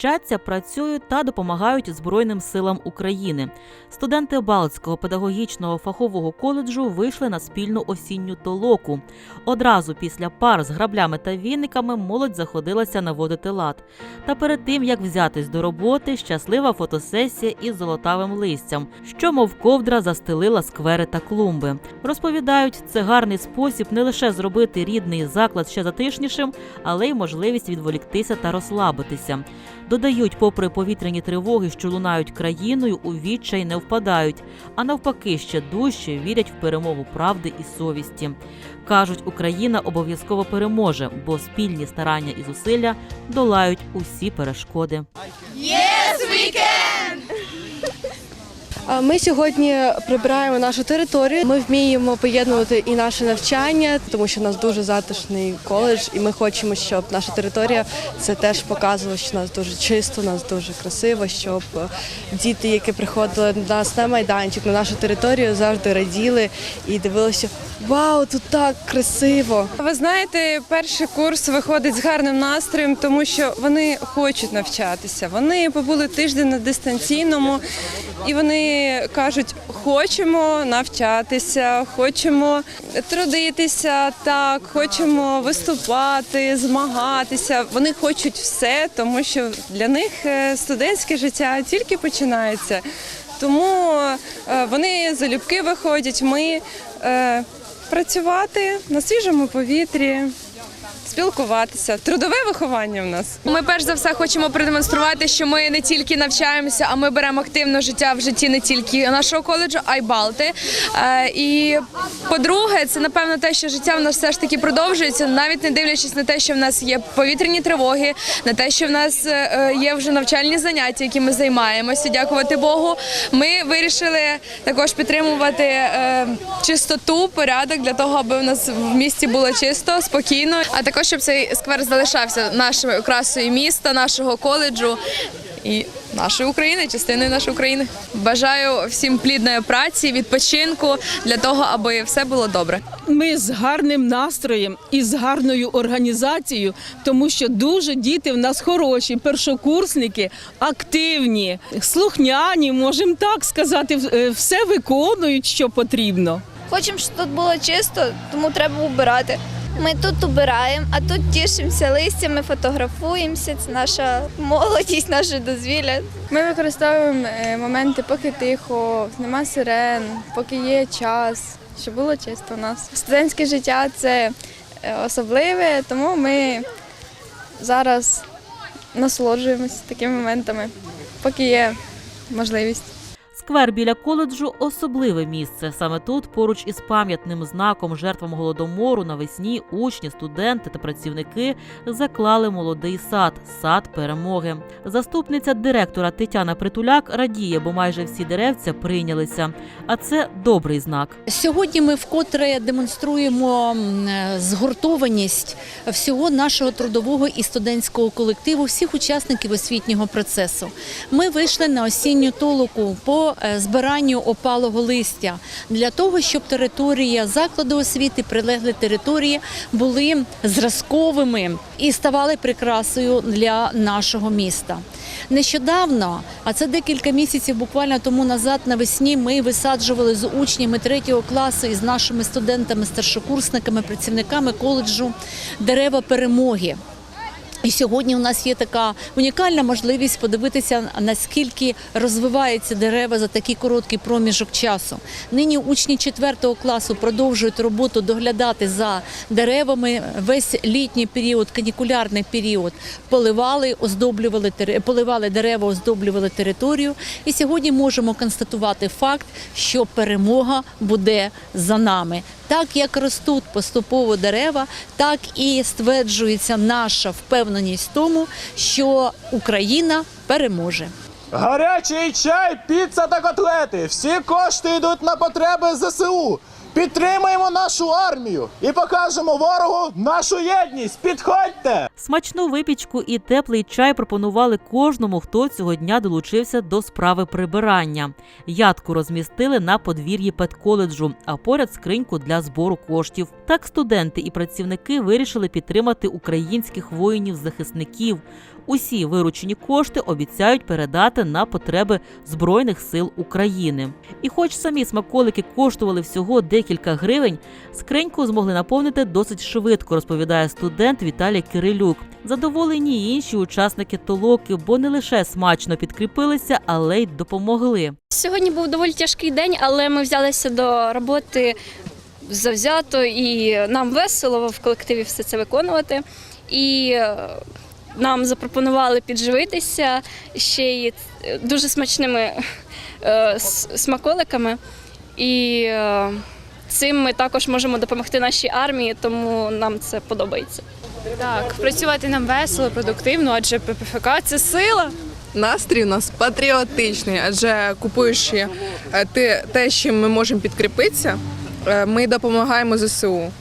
вчаться, працюють та допомагають Збройним силам України. Студенти Балтського педагогічного фахового коледжу вийшли на спільну осінню толоку. Одразу після пар з граблями та віниками молодь заходилася наводити лад. Та перед тим як взятись до роботи, щаслива фотосесія із золотавим листям, що мов ковдра застелила сквери та клумби. Розповідають, це гарний спосіб не лише зробити рідний заклад ще затишнішим, але й можливість відволіктися та розслабитися. Додають, попри повітряні тривоги, що лунають країною, у відчай не впадають, а навпаки, ще дужче вірять в перемогу правди і совісті. Кажуть, Україна обов'язково переможе, бо спільні старання і зусилля долають усі перешкоди. А Ми сьогодні прибираємо нашу територію. Ми вміємо поєднувати і наше навчання, тому що у нас дуже затишний коледж, і ми хочемо, щоб наша територія це теж показувала, що у нас дуже чисто, у нас дуже красиво, щоб е, діти, які приходили до нас на майданчик, на нашу територію, завжди раділи і дивилися, вау, тут так красиво. Ви знаєте, перший курс виходить з гарним настроєм, тому що вони хочуть навчатися. Вони побули тиждень на дистанційному, і вони кажуть, хочемо навчатися, хочемо трудитися, так, хочемо виступати, змагатися. Вони хочуть все, тому що для них е, студентське життя тільки починається. Тому е, вони залюбки виходять. Ми е, працювати на свіжому повітрі, спілкуватися. Трудове виховання в нас. Ми перш за все хочемо продемонструвати, що ми не тільки навчаємося, а ми беремо активне життя в житті не тільки нашого коледжу, а й Балти. Е, І по-друге, це напевно те, що життя в нас все ж таки продовжується, навіть не дивлячись на те, що в нас є повітряні тривоги, на те, що в нас е, є вже навчальні заняття, які ми займаємося. Дякувати Богу. Ми вирішили також підтримувати е, чистоту, порядок для того, аби у нас в місті було чисто, спокійно, а також щоб цей сквер залишався нашою окрасою міста, нашого коледжу і нашої України, частиною нашої України. Бажаю всім плідної праці, відпочинку для того, аби все було добре. Ми з гарним настроєм і з гарною організацією, тому що дуже діти в нас хороші, першокурсники, активні, слухняні, можемо так сказати, е, все виконують, що потрібно. Хочемо, щоб тут було чисто, тому треба убирати. Ми тут убираємо, а тут тішимося листями, фотографуємося. Це наша молодість, наше дозвілля. Ми використовуємо е, моменти, поки тихо, нема сирен, поки є час, щоб було чисто у нас. Студентське життя це е, особливе, тому ми зараз насолоджуємося такими моментами, поки є можливість. Сквер біля коледжу особливе місце. Саме тут, поруч із пам'ятним знаком жертвам голодомору, навесні учні, студенти та працівники заклали молодий сад сад перемоги. Заступниця директора Тетяна Притуляк радіє, бо майже всі деревця прийнялися. А це добрий знак. Сьогодні ми вкотре демонструємо згуртованість всього нашого трудового і студентського колективу, всіх учасників освітнього процесу. Ми вийшли на осінню толоку по збиранню опалого листя для того, щоб територія закладу освіти, прилеглі території були зразковими і ставали прикрасою для нашого міста. Нещодавно, а це декілька місяців буквально тому назад, навесні ми висаджували з учнями третього класу і з нашими студентами, старшокурсниками, працівниками коледжу дерева перемоги. І сьогодні у нас є така унікальна можливість подивитися, наскільки розвиваються дерева за такий короткий проміжок часу. Нині учні 4 класу продовжують роботу доглядати за деревами весь літній період, канікулярний період. Поливали, оздоблювали поливали дерева, оздоблювали територію. І сьогодні можемо констатувати факт, що перемога буде за нами. Так як ростуть поступово дерева, так і стверджується наша впевненість в тому, що Україна переможе. Гарячий чай, піца та котлети. Всі кошти йдуть на потреби ЗСУ. Підтримаємо нашу армію і покажемо ворогу нашу єдність. Підходьте! Смачну випічку і теплий чай пропонували кожному, хто цього дня долучився до справи прибирання. Ядку розмістили на подвір'ї педколеджу, а поряд скриньку для збору коштів. Так студенти і працівники вирішили підтримати українських воїнів-захисників. Усі виручені кошти обіцяють передати на потреби Збройних сил України. І хоч самі смаколики коштували всього декілька гривень, скриньку змогли наповнити досить швидко, розповідає студент Віталій Кирилюк. Задоволені інші учасники толоки, бо не лише смачно підкріпилися, але й допомогли. Сьогодні був доволі тяжкий день, але ми взялися до роботи завзято і нам весело в колективі все це виконувати. І е, нам запропонували підживитися ще й е, дуже смачними е, смаколиками. І е, цим ми також можемо допомогти нашій армії, тому нам це подобається. Так, працювати нам весело, продуктивно, адже ППФК це сила. Настрій у нас патріотичний, адже купуючи те, чим ми можемо підкріпитися, ми допомагаємо ЗСУ.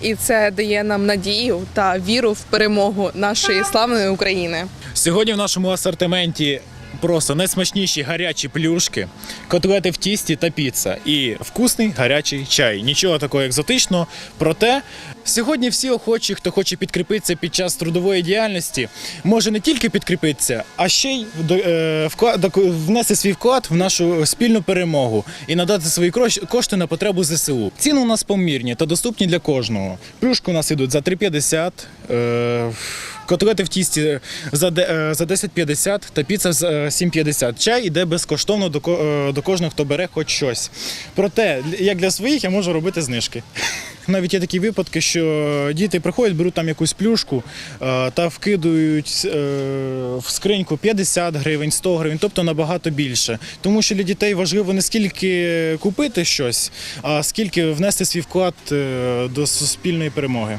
І це дає нам надію та віру в перемогу нашої славної України. Сьогодні в нашому асортименті просто найсмачніші гарячі плюшки, котлети в тісті та піца. І вкусний гарячий чай. Нічого такого екзотичного. Проте сьогодні всі охочі, хто хоче підкріпитися під час трудової діяльності, може не тільки підкріпитися, а ще й е, внести свій вклад в нашу спільну перемогу і надати свої кошти на потребу ЗСУ. Ціни у нас помірні та доступні для кожного. Плюшки у нас ідуть за 3,50. Е, Котлети в тісті за де- е, за 10,50 та піца за е, 7,50. Чай іде безкоштовно до ко- до кожного, хто бере хоч щось. Проте, як для своїх, я можу робити знижки. Навіть є такі випадки, що діти приходять, беруть там якусь плюшку е, та вкидують е, в скриньку 50 гривень, 100 гривень, тобто набагато більше. Тому що для дітей важливо не скільки купити щось, а скільки внести свій вклад е, до суспільної перемоги.